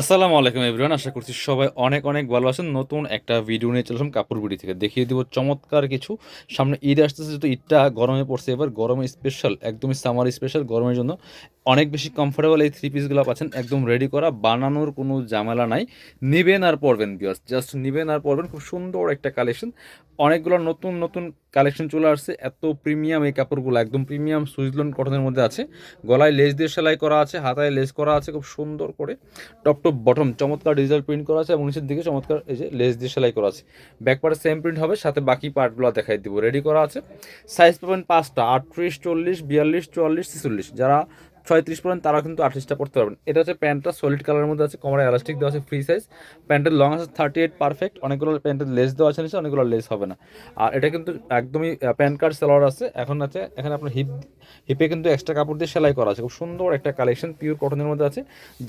আসসালামু আলাইকুম এভরিওয়ান, আশা করছি সবাই অনেক অনেক ভালো আছেন। নতুন একটা ভিডিও নিয়ে চলেছিলাম কাপড় বিড়ি থেকে। দেখিয়ে দিব চমৎকার কিছু। সামনে ঈদ আসতেছে, যেহেতু ঈদটা গরমে পড়ছে এবার। গরমে স্পেশাল একদমই সামার স্পেশাল গরমের জন্য অনেক বেশি কমফোর্টেবল এই থ্রি পিসগুলো পাচ্ছেন, একদম রেডি করা, বানানোর কোনো ঝামেলা নাই। নিবেন আর পরবেন বিয়ার্স জাস্ট নিবেন আর পরবেন, খুব সুন্দর একটা কালেকশন অনেকগুলো নতুন নতুন কালেকশন চলে আসছে, এত প্রিমিয়াম এই কাপড়গুলো, একদম প্রিমিয়াম সুইজলন কটনের মধ্যে আছে। গলায় লেস দিয়ে সেলাই করা আছে, হাতায় লেস করা আছে, খুব সুন্দর করে। টপ টপ বটম চমৎকার ডিজিটাল প্রিন্ট করা আছে এবং নিচের দিকে চমৎকার এই যে লেস দিয়ে সেলাই করা আছে। ব্যাক পার্টে সেম প্রিন্ট হবে, সাথে বাকি পার্টগুলো দেখাই দিব। রেডি করা আছে। সাইজ পাবেন পাঁচটা, আটত্রিশ, চল্লিশ, বিয়াল্লিশ, চুয়াল্লিশ, ছেচল্লিশ। যারা ছয়ত্রিশ পর্যন্ত তারা কিন্তু আটত্রিশটা পড়তে পারবেন। এটা হচ্ছে প্যান্টটা সলিড কালারের মধ্যে আছে, কমরে এলাস্টিক দেওয়া আছে ফ্রি সাইজ প্যান্টের লং আছে থার্টি এইট পারফেক্ট অনেকগুলো প্যান্টের লেস দেওয়া আছে নিচে অনেকগুলো লেস হবে না। আর এটা কিন্তু একদমই প্যান কার্ড সেলার আছে। এখন আছে, এখানে আপনার হিপ হিপে কিন্তু এক্সট্রা কাপড় দিয়ে সেলাই করা আছে। খুব সুন্দর একটা কালেকশন পিওর কটনের মধ্যে আছে।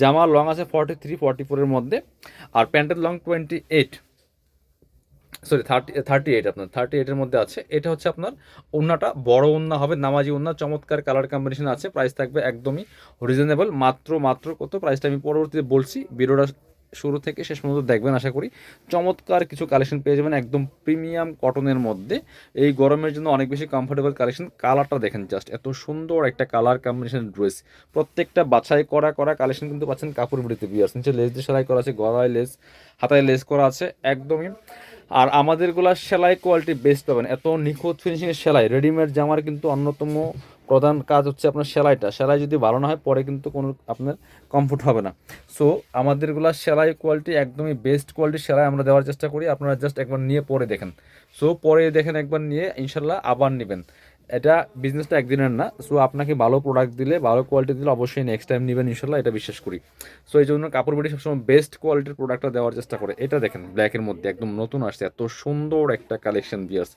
জামা লং আছে ফর্টি থ্রি ফর্টি ফোরের মধ্যে। আর প্যান্টের long twenty eight sorry thirty thirty eight আপনার থার্টি এইটের মধ্যে আছে। এটা হচ্ছে আপনার ওন্নাটা, বড় ওন্না হবে, নামাজি ওন্না, চমৎকার কালার কম্বিনেশন আছে প্রাইস থাকবে একদমই রিজনেবল মাত্র মাত্র কত? প্রাইসটা আমি পরবর্তীতে বলছি, ভিডিওটা শুরু থেকে শেষ পর্যন্ত দেখবেন, আশা করি। চমৎকার কিছু কালেকশন পেয়ে যাবেন, একদম প্রিমিয়াম কটনের মধ্যে। এই গরমের জন্য অনেক বেশি কমফোর্টেবল কালেকশন কালারটা দেখেন জাস্ট এত সুন্দর একটা কালার কম্বিনেশন ড্রেস প্রত্যেকটা বাছাই করা করা কালেকশন কিন্তু পাচ্ছেন কাপড় বিড়িতে বিয়ার্স নিচে লেস দিয়ে সেলাই করা আছে, গলায় লেস হাতায় লেস করা আছে, একদমই আর আমাদেরগুলা সেলাই কোয়ালিটি বেস্ট পাবেন। এত নিখুঁত ফিনিশিংয়ের সেলাই রেডিমেড জামার কিন্তু অন্যতম প্রধান কাজ হচ্ছে আপনার সেলাইটা। সেলাই যদি ভালো না হয়, পরে কিন্তু কোনো আপনার কমফোর্ট হবে না। সো আমাদেরগুলা সেলাই কোয়ালিটি একদমই বেস্ট কোয়ালিটি সেলাই আমরা দেওয়ার চেষ্টা করি। আপনারা জাস্ট একবার নিয়ে পরে দেখেন। সো পরে দেখেন, একবার নিয়ে ইনশাল্লাহ আবার নেবেন। এটা বিজনেসটা একদিনের না সো আপনাকে ভালো প্রোডাক্ট দিলে, ভালো কোয়ালিটি দিলে অবশ্যই নেক্সট টাইম নেবেন ইনশাল্লাহ, এটা বিশ্বাস করি। সো এই জন্য কাপড় বিড়ি সবসময় বেস্ট কোয়ালিটির প্রোডাক্টটা দেওয়ার চেষ্টা করে। এটা দেখেন ব্ল্যাকের মধ্যে একদম নতুন আসছে, এত সুন্দর একটা কালেকশন বিয়ার্স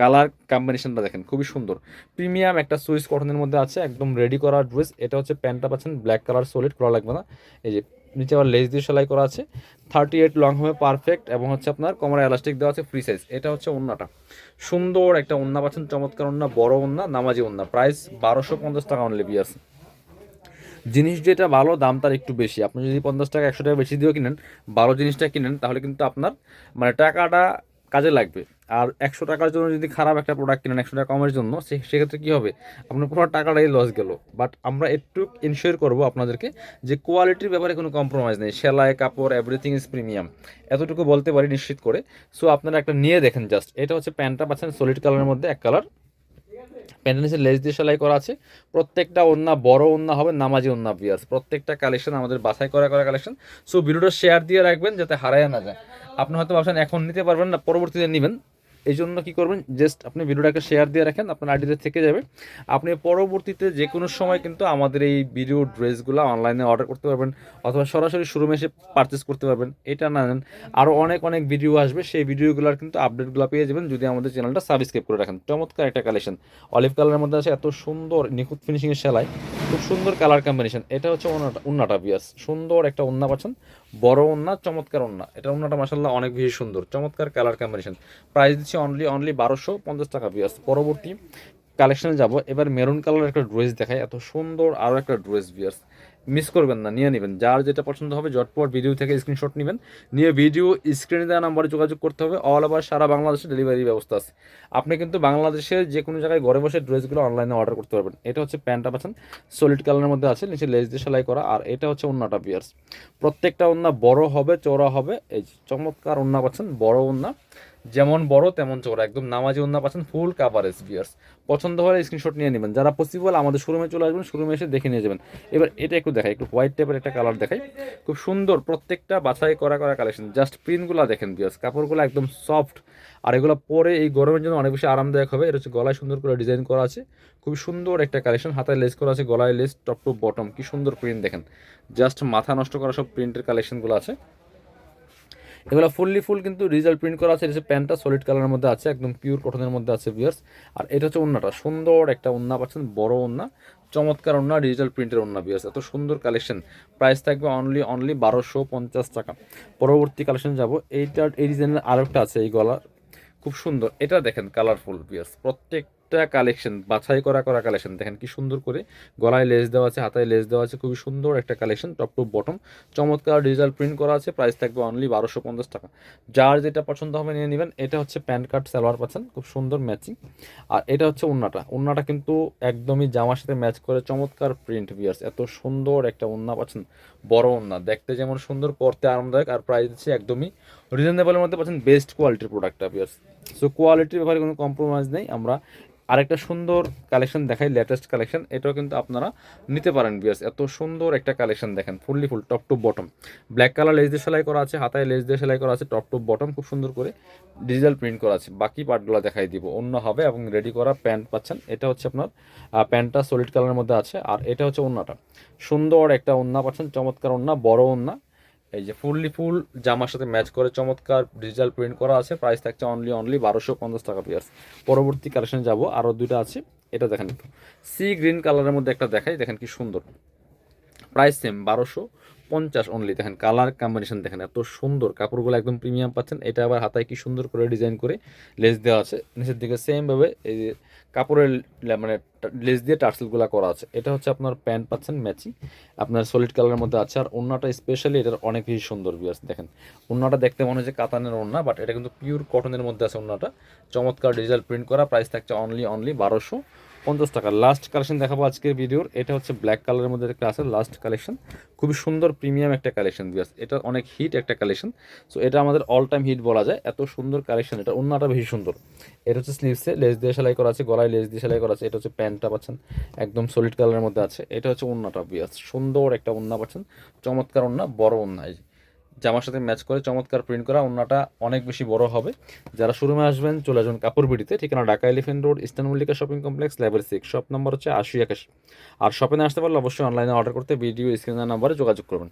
কালার কম্বিনেশনটা দেখেন, খুবই সুন্দর। প্রিমিয়াম একটা সুইস কটনের মধ্যে আছে, একদম রেডি করা ড্রেস এটা হচ্ছে প্যান্টটা পাচ্ছেন ব্ল্যাক কালার সলিড করা লাগবে না। এই যে নিচে আবার লেস দিয়ে সেলাই করা আছে। থার্টি এইট লং হবে পারফেক্ট এবং হচ্ছে আপনার কোমরে এলাস্টিক দেওয়া আছে ফ্রি সাইজ এটা হচ্ছে ওন্নাটা। সুন্দর একটা ওন্না পাচ্ছেন, চমৎকার ওন্না, বড় ওন্না, নামাজি ওন্না। প্রাইস বারোশো পঞ্চাশ টাকা অনলি বিয়ার্স জিনিস যেটা ভালো, দাম তার একটু বেশি। আপনি যদি পঞ্চাশ টাকা, একশো টাকা বেশি দিয়েও কিনেন, ভালো জিনিসটা কিনেন, তাহলে কিন্তু আপনার মানে টাকাটা কাজে লাগবে। আর একশো টাকার জন্য যদি খারাপ একটা প্রোডাক্ট কিনেন একশো টাকা কমের জন্য সেক্ষেত্রে কী হবে? আপনার পুরো টাকাটাই লস গেল। বাট আমরা একটু ইনশিওর করব আপনাদেরকে যে কোয়ালিটির ব্যাপারে কোনো কম্প্রোমাইজ নেই। সেলাই, কাপড় এভরিথিং ইজ প্রিমিয়াম এতটুকু বলতে পারি নিশ্চিত করে। সো আপনারা একটা নিয়ে দেখেন জাস্ট এটা হচ্ছে প্যান্টটা, পাচ্ছেন সলিড কালারের মধ্যে এক কালার প্যান্টের নিচে লেস দিয়ে সেলাই করা আছে। প্রত্যেকটা ওন্না বড় ওন্না হবে, নামাজি ওন্না বিয়ার্স প্রত্যেকটা কালেকশন আমাদের বাছাই করা করা কালেকশন সো ভিডিওটা শেয়ার দিয়ে রাখবেন যাতে হারায় না যায়। আপনি হয়তো ভাবছেন, এখন নিতে পারবেন না, পরবর্তীতে নেবেন। এই জন্য কী করবেন? জাস্ট আপনি ভিডিওটাকে শেয়ার দিয়ে রাখেন, আপনার আইডিতে থেকে যাবে। আপনি পরবর্তীতে যে কোনো সময় কিন্তু আমাদের এই ভিডিও ড্রেসগুলো অনলাইনে অর্ডার করতে পারবেন, অথবা সরাসরি শোরুমে এসে পারচেস করতে পারবেন। এটা না জানেন আরও অনেক অনেক ভিডিও আসবে। সেই ভিডিওগুলোর কিন্তু আপডেটগুলো পেয়ে যাবেন যদি আমাদের চ্যানেলটা সাবস্ক্রাইব করে রাখেন। চমৎকার একটা কালেকশন অলিভ কালারের মধ্যে আছে এত সুন্দর নিখুঁত ফিনিশিংয়ের সেলাই। খুব সুন্দর কালার কম্বিনেশন এটা হচ্ছে ওনাটা উন্নাটা বিয়াস সুন্দর একটা উন্না পাচ্ছেন। বড় উন্না চমৎকার উন্না এটা উন্নাটা মাসাল্লাহ অনেক বেশি সুন্দর। চমৎকার কালার কম্বিনেশন প্রাইস দিচ্ছি অনলি অনলি বারোশো পঞ্চাশ টাকা বিয়াস পরবর্তী কালেকশনে যাব। এবার মেরুন কালার একটা ড্রেস দেখায় এত সুন্দর আরও একটা ড্রেস বিয়ার্স মিস করবেন না, নিয়ে নেবেন। যার যেটা পছন্দ হবে জটপট ভিডিও থেকে স্ক্রিনশট নেবেন। নিয়ে ভিডিও স্ক্রিনে দেওয়া নাম্বারে যোগাযোগ করতে হবে। অল ওভার সারা বাংলাদেশে ডেলিভারি ব্যবস্থা আছে। আপনি কিন্তু বাংলাদেশের যে কোনো জায়গায় ঘরে বসে ড্রেসগুলো অনলাইনে অর্ডার করতে পারবেন। এটা হচ্ছে প্যান্টটা পাচ্ছেন সলিড কালারের মধ্যে আছে, নিচে লেস দিয়ে সেলাই করা। আর এটা হচ্ছে অন্যটা বিয়ার্স প্রত্যেকটা ওন্না বড় হবে, চওড়া হবে। এই চমৎকার ওন্না পাচ্ছেন, বড় ওন্না। যেমন বড়, তেমন চওড়া একদম নামাজি ওন্না পাচ্ছেন ফুল কাভারেজ বিয়ার্স পছন্দ হলে স্ক্রিনশট নিয়ে নেবেন। যারা পসিবল আমাদের শোরুমে চলে আসবেন শোরুমে এসে দেখে নিয়ে যাবেন। এবার এটা একটু দেখাই, একটু হোয়াইট টাইপের একটা কালার দেখাই। খুব সুন্দর প্রত্যেকটা বাছাই করা করা কালেকশন জাস্ট প্রিন্টগুলো দেখেন বিয়ার্স কাপড়গুলো একদম সফট আর এগুলো পরে এই গরমের জন্য অনেক বেশি আরামদায়ক হবে। এটা হচ্ছে গলায় সুন্দর করে ডিজাইন করা আছে। খুব সুন্দর একটা কালেকশন হাতায় লেস করা আছে, গলায় লেস টপ টু বটম কি সুন্দর প্রিন্ট দেখেন। জাস্ট মাথা নষ্ট করা সব প্রিন্টের কালেকশনগুলো আছে। এগুলো ফুললি ফুল কিন্তু রিজাল্ট প্রিন্ট করা আছে এটা প্যান্টটা সলিড কালারের মধ্যে আছে, একদম পিওর কটনের মধ্যে আছে বিয়ার্স আর এটা হচ্ছে ওন্নাটা, সুন্দর একটা ওন্না পাচ্ছেন, বড় ওন্না, চমৎকার ওন্না ডিজিটাল প্রিন্টের ওন্না বিয়ার্স এত সুন্দর কালেকশন প্রাইস থাকবে অনলি অনলি বারোশো পঞ্চাশ টাকা। পরবর্তী কালেকশন যাব, এইটার, এই ডিজাইনের আরেকটা আছে এই গলা খুব সুন্দর। এটা দেখেন কালারফুল বিয়ার্স প্রত্যেকটা প্রত্যেকটা কালেকশন বাছাই করা করা কালেকশন দেখেন কি সুন্দর করে গলায় লেস দেওয়া আছে, হাতায় লেস দেওয়া আছে, খুবই সুন্দর একটা কালেকশন টপ টু বটম চমৎকার ডিজিটাল প্রিন্ট করা আছে প্রাইস থাকবে অনলি বারোশো পঞ্চাশ টাকা। যার যেটা পছন্দ হবে নিয়ে নেবেন, এটা হচ্ছে প্যান্ট কার্ড সালোয়ার পাচ্ছেন খুব সুন্দর ম্যাচিং আর এটা হচ্ছে ওন্নাটা। ওন্নাটা কিন্তু একদমই জামার সাথে ম্যাচ করে চমৎকার প্রিন্ট বিয়ার্স এত সুন্দর একটা ওন্না পাচ্ছেন, বড় ওন্না। দেখতে যেমন সুন্দর, পরতে আরামদায়ক, আর প্রাইস হচ্ছে একদমই রিজনেবলের মধ্যে পাচ্ছেন বেস্ট কোয়ালিটির প্রোডাক্টটা বিয়ার্স সো কোয়ালিটির ব্যাপারে কোনো কম্প্রোমাইজ নেই। আমরা আরেকটা সুন্দর কালেকশন দেখাই লেটেস্ট কালেকশন এটাও কিন্তু আপনারা নিতে পারেন বিয়ার্স এত সুন্দর একটা কালেকশন দেখেন fully full top to bottom black colour lace দিয়ে সেলাই করা আছে, হাতায় লেস দিয়ে সেলাই করা আছে টপ টু বটম খুব সুন্দর করে ডিজিটাল প্রিন্ট করা আছে। বাকি পার্টগুলো দেখাই দিব। অন্য হবে এবং রেডি করা প্যান্ট পাচ্ছেন। এটা হচ্ছে আপনার প্যান্টটা সলিড কালারের মধ্যে আছে। আর এটা হচ্ছে ওন্নাটা। সুন্দর একটা ওন্না পাচ্ছেন, চমৎকার ওন্না, বড় ওন্না। এই যে ফুললি ফুল জামার সাথে ম্যাচ করে চমৎকার ডিজিটাল প্রিন্ট করা আছে। প্রাইস থাকছে অনলি অনলি বারোশো পঞ্চাশ টাকা পিয়ার্স পরবর্তী কালেকশন যাব। আরও দুইটা আছে। এটা দেখেন একটু। সি গ্রিন কালারের মধ্যে একটা দেখাই। দেখেন কি সুন্দর। প্রাইস সেম বারোশো। পঞ্চাশ অনলি দেখেন কালার কম্বিনেশন দেখেন, এত সুন্দর। কাপড়গুলো একদম প্রিমিয়াম পাচ্ছেন। এটা আবার হাতায় কি সুন্দর করে ডিজাইন করে লেস দেওয়া আছে। নিচের দিকে সেমভাবে এই যে কাপড়ের মানে লেস দিয়ে টার্সেলগুলো করা আছে। এটা হচ্ছে আপনার প্যান্ট পাচ্ছেন, ম্যাচিং। আপনার সলিড কালারের মধ্যে আছে। আর ওন্নাটা স্পেশালি এটার অনেক বেশি সুন্দর বিয়াস দেখেন। ওন্নাটা দেখতে মনে হচ্ছে কাতানের ওন্না বাট এটা কিন্তু পিওর কটনের মধ্যে আছে ওন্নাটা। চমৎকার ডিজিটাল প্রিন্ট করা। প্রাইস থাকছে অনলি অনলি বারোশো। পঞ্চাশ টাকা। লাস্ট কালেকশন দেখাবো আজকের ভিডিওর। এটা হচ্ছে ব্ল্যাক কালারের মধ্যে একটা আছে লাস্ট কালেকশন খুবই সুন্দর প্রিমিয়াম একটা কালেকশন বিয়াস এটা অনেক হিট একটা কালেকশন সো এটা আমাদের অল টাইম হিট বলা যায়। এত সুন্দর কালেকশন এটা অন্যটা বেশি সুন্দর। এটা হচ্ছে স্লিভসে লেস দিয়ে সেলাই করা আছে, গলায় লেস দিয়ে সেলাই করা আছে। এটা হচ্ছে প্যান্টটা পাচ্ছেন, একদম সলিড কালারের মধ্যে আছে। এটা হচ্ছে অন্যটা বিয়াস সুন্দর একটা ওন্না পাচ্ছেন। চমৎকার ওন্না বড় ওন্না এই। জামার সাথে ম্যাচ করে চমৎকার প্রিন্ট করা অন্যটা অনেক বেশি বড় হবে। যারা শোরুমে আসবেন, চলে আসবেন কাপড় বিডিতে ঠিকানা Dhaka elephant road eastern Mallika shopping complex level six shop number হচ্ছে আশি একাশি। আর শপে আসতে পারলে অবশ্যই অনলাইনে অর্ডার করতে ভিডিও স্ক্রিনার নাম্বারে যোগাযোগ করবেন।